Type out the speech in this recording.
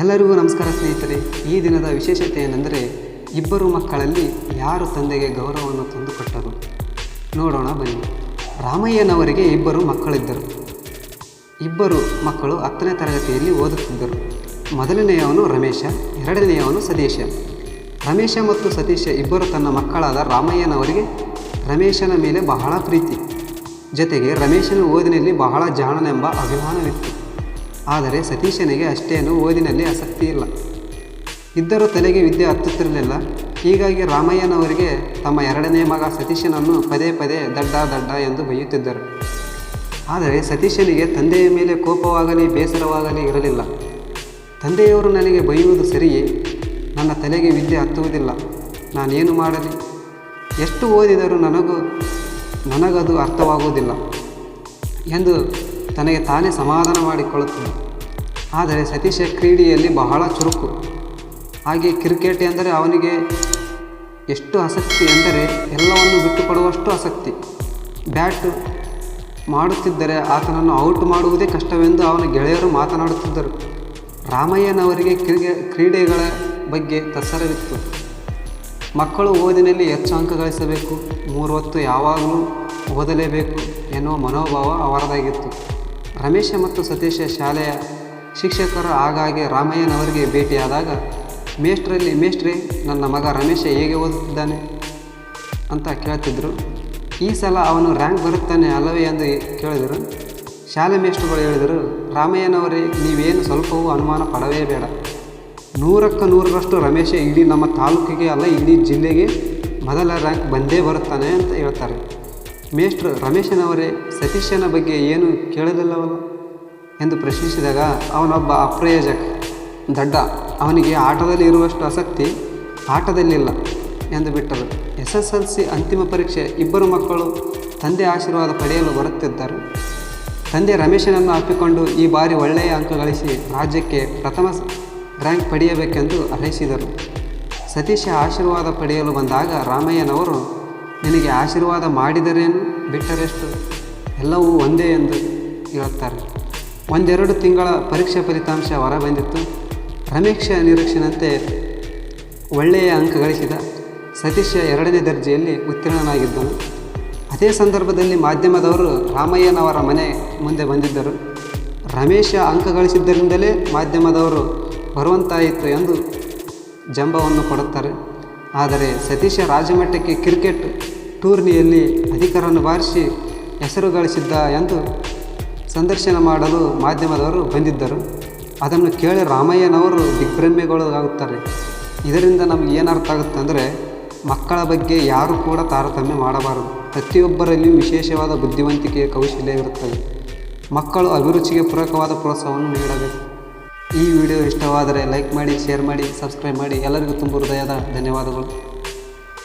ಎಲ್ಲರಿಗೂ ನಮಸ್ಕಾರ ಸ್ನೇಹಿತರೆ. ಈ ದಿನದ ವಿಶೇಷತೆ ಏನೆಂದರೆ ಇಬ್ಬರು ಮಕ್ಕಳಲ್ಲಿ ಯಾರು ತಂದೆಗೆ ಗೌರವವನ್ನು ತಂದುಕೊಟ್ಟರು? ನೋಡೋಣ ಬನ್ನಿ. ರಾಮಯ್ಯನವರಿಗೆ ಇಬ್ಬರು ಮಕ್ಕಳಿದ್ದರು. ಇಬ್ಬರು ಮಕ್ಕಳು ಹತ್ತನೇ ತರಗತಿಯಲ್ಲಿ ಓದುತ್ತಿದ್ದರು. ಮೊದಲನೆಯವನು ರಮೇಶ, ಎರಡನೆಯವನು ಸತೀಶ. ರಮೇಶ ಮತ್ತು ಸತೀಶ ಇಬ್ಬರು ತನ್ನ ಮಕ್ಕಳಾದ ರಾಮಯ್ಯನವರಿಗೆ ರಮೇಶನ ಮೇಲೆ ಬಹಳ ಪ್ರೀತಿ. ಜೊತೆಗೆ ರಮೇಶನ ಓದಿನಲ್ಲಿ ಬಹಳ ಜಾಣನೆಂಬ ಅಭಿಮಾನವಿತ್ತು. ಆದರೆ ಸತೀಶನಿಗೆ ಅಷ್ಟೇನು ಓದಿನಲ್ಲಿ ಆಸಕ್ತಿ ಇಲ್ಲ. ಇದ್ದರೂ ತಲೆಗೆ ವಿದ್ಯೆ ಹತ್ತುತ್ತಿರಲಿಲ್ಲ. ಹೀಗಾಗಿ ರಾಮಯ್ಯನವರಿಗೆ ತಮ್ಮ ಎರಡನೇ ಮಗ ಸತೀಶನನ್ನು ಪದೇ ಪದೇ ದಡ್ಡ ದಡ್ಡ ಎಂದು ಬೈಯುತ್ತಿದ್ದರು ಆದರೆ ಸತೀಶನಿಗೆ ತಂದೆಯ ಮೇಲೆ ಕೋಪವಾಗಲಿ, ಬೇಸರವಾಗಲಿ ಇರಲಿಲ್ಲ. ತಂದೆಯವರು ನನಗೆ ಬೈಯುವುದು ಸರಿಯೇ? ನನ್ನ ತಲೆಗೆ ವಿದ್ಯೆ ಹತ್ತುವುದಿಲ್ಲ. ನಾನೇನು ಮಾಡಲಿ? ಎಷ್ಟು ಓದಿದರೂ ನನಗೂ, ನನಗದು ಅರ್ಥವಾಗುವುದಿಲ್ಲ ಎಂದು ತನಗೆ ತಾನೇ ಸಮಾಧಾನ ಮಾಡಿಕೊಳ್ಳುತ್ತದೆ ಆದರೆ ಸತೀಶ ಕ್ರೀಡೆಯಲ್ಲಿ ಬಹಳ ಚುರುಕು. ಹಾಗೆ ಕ್ರಿಕೆಟ್ ಎಂದರೆ ಅವನಿಗೆ ಎಷ್ಟು ಆಸಕ್ತಿ ಎಂದರೆ ಎಲ್ಲವನ್ನು ಬಿಟ್ಟುಕೊಡುವಷ್ಟು ಆಸಕ್ತಿ. ಬ್ಯಾಟ್ ಮಾಡುತ್ತಿದ್ದರೆ ಆತನನ್ನು ಔಟ್ ಮಾಡುವುದೇ ಕಷ್ಟವೆಂದು ಅವನ ಗೆಳೆಯರು ಮಾತನಾಡುತ್ತಿದ್ದರು. ರಾಮಯ್ಯನವರಿಗೆ ಕ್ರಿಕೆ ಕ್ರೀಡೆಗಳ ಬಗ್ಗೆ ತಸರವಿತ್ತು ಮಕ್ಕಳು ಓದಿನಲ್ಲಿ ಹೆಚ್ಚು ಅಂಕ ಗಳಿಸಬೇಕು ಮೂರು ಹೊತ್ತು ಯಾವಾಗಲೂ ಓದಲೇಬೇಕು ಎನ್ನುವ ಮನೋಭಾವ ಅವರದಾಗಿತ್ತು. ರಮೇಶ ಮತ್ತು ಸತೀಶ ಶಾಲೆಯ ಶಿಕ್ಷಕರು ಆಗಾಗ್ಗೆ ರಾಮಯ್ಯನವರಿಗೆ ಭೇಟಿಯಾದಾಗ, ಮೇಷ್ಟ್ರಲ್ಲಿ ಮೇಷ್ಟ್ರಿ, ನನ್ನ ಮಗ ರಮೇಶ ಹೇಗೆ ಓದುತ್ತಿದ್ದಾನೆ? ಅಂತ ಕೇಳ್ತಿದ್ರು. ಈ ಸಲ ಅವನು ರ್ಯಾಂಕ್ ಬರುತ್ತಾನೆ ಅಲ್ಲವೇ ಎಂದು ಕೇಳಿದರು. ಶಾಲೆ ಮೇಷ್ಟ್ರುಗಳು ಹೇಳಿದರು, ರಾಮಯ್ಯನವರೇ, ನೀವೇನು ಸ್ವಲ್ಪವೂ ಅನುಮಾನ ಪಡವೇ ಬೇಡ ನೂರಕ್ಕೆ ನೂರರಷ್ಟು ರಮೇಶ ಇಡೀ ನಮ್ಮ ತಾಲೂಕಿಗೆ ಅಲ್ಲ, ಇಡೀ ಜಿಲ್ಲೆಗೆ ಮೊದಲ ರ್ಯಾಂಕ್ ಬಂದೇ ಬರುತ್ತಾನೆ ಅಂತ ಹೇಳ್ತಾರೆ. ಮೇಷ್ಟ್ರು ರಮೇಶನವರೇ, ಸತೀಶನ ಬಗ್ಗೆ ಏನು ಕೇಳಲಿಲ್ಲವಲ್ಲ? ಎಂದು ಪ್ರಶ್ನಿಸಿದಾಗ ಅವನೊಬ್ಬ ಅಪ್ರಯೋಜಕ, ದಡ್ಡ, ಅವನಿಗೆ ಆಟದಲ್ಲಿ ಇರುವಷ್ಟು ಆಸಕ್ತಿ ಆಟದಲ್ಲಿಲ್ಲ ಎಂದು ಬಿಟ್ಟರು. ಎಸ್ ಎಸ್ ಎಲ್ ಸಿ ಅಂತಿಮ ಪರೀಕ್ಷೆ ಇಬ್ಬರು ಮಕ್ಕಳು ತಂದೆ ಆಶೀರ್ವಾದ ಪಡೆಯಲು ಬರುತ್ತಿದ್ದರು. ತಂದೆ ರಮೇಶನನ್ನು ಅಪ್ಪಿಕೊಂಡು ಈ ಬಾರಿ ಒಳ್ಳೆಯ ಅಂಕ ಗಳಿಸಿ ರಾಜ್ಯಕ್ಕೆ ಪ್ರಥಮ ರ್ಯಾಂಕ್ ಪಡೆಯಬೇಕೆಂದು ಹಾರೈಸಿದರು ಸತೀಶ ಆಶೀರ್ವಾದ ಪಡೆಯಲು ಬಂದಾಗ ರಾಮಯ್ಯನವರು ನಿನಗೆ ಆಶೀರ್ವಾದ ಮಾಡಿದರೇನು? ಬಿಟ್ಟರೆಷ್ಟು? ಎಲ್ಲವೂ ಒಂದೇ ಎಂದು ಹೇಳುತ್ತಾರೆ. ಒಂದೆರಡು ತಿಂಗಳ ಪರೀಕ್ಷೆ ಫಲಿತಾಂಶ ಹೊರಬಂದಿತ್ತು. ರಮೇಶ ನಿರೀಕ್ಷೆನಂತೆ ಒಳ್ಳೆಯ ಅಂಕ ಗಳಿಸಿದ ಸತೀಶ ಎರಡನೇ ದರ್ಜೆಯಲ್ಲಿ ಉತ್ತೀರ್ಣನಾಗಿದ್ದನು. ಅದೇ ಸಂದರ್ಭದಲ್ಲಿ ಮಾಧ್ಯಮದವರು ರಾಮಯ್ಯನವರ ಮನೆ ಮುಂದೆ ಬಂದಿದ್ದರು. ರಮೇಶ ಅಂಕ ಗಳಿಸಿದ್ದರಿಂದಲೇ ಮಾಧ್ಯಮದವರು ಬರುವಂತಾಯಿತು ಎಂದು ಜಂಬವನ್ನು ಕೊಡುತ್ತಾರೆ. ಆದರೆ ಸತೀಶ ರಾಜಮಟ್ಟಕ್ಕೆ ಕ್ರಿಕೆಟ್ ಟೂರ್ನಿಯಲ್ಲಿ ಅಧಿಕಾರವನ್ನು ಬಾರಿಸಿ ಹೆಸರು ಗಳಿಸಿದ್ದ ಎಂದು ಸಂದರ್ಶನ ಮಾಡಲು ಮಾಧ್ಯಮದವರು ಬಂದಿದ್ದರು. ಅದನ್ನು ಕೇಳಿ ರಾಮಯ್ಯನವರು ದಿಗ್ಭ್ರಮೆಗೊಳಗಾಗುತ್ತಾರೆ. ಇದರಿಂದ ನಮಗೆ ಏನರ್ಥ ಆಗುತ್ತೆ ಅಂದರೆ, ಮಕ್ಕಳ ಬಗ್ಗೆ ಯಾರು ಕೂಡ ತಾರತಮ್ಯ ಮಾಡಬಾರದು. ಪ್ರತಿಯೊಬ್ಬರಲ್ಲಿಯೂ ವಿಶೇಷವಾದ ಬುದ್ಧಿವಂತಿಕೆಯ ಕೌಶಲ್ಯ ಇರುತ್ತದೆ. ಮಕ್ಕಳು ಅಭಿರುಚಿಗೆ ಪೂರಕವಾದ ಪ್ರೋತ್ಸಾಹವನ್ನು ನೀಡಬೇಕು. ಈ ವಿಡಿಯೋ ಇಷ್ಟವಾದರೆ ಲೈಕ್ ಮಾಡಿ ಶೇರ್ ಮಾಡಿ ಸಬ್ಸ್ಕ್ರೈಬ್ ಮಾಡಿ. ಎಲ್ಲರಿಗೂ ತುಂಬ ಹೃದಯದ ಧನ್ಯವಾದಗಳು.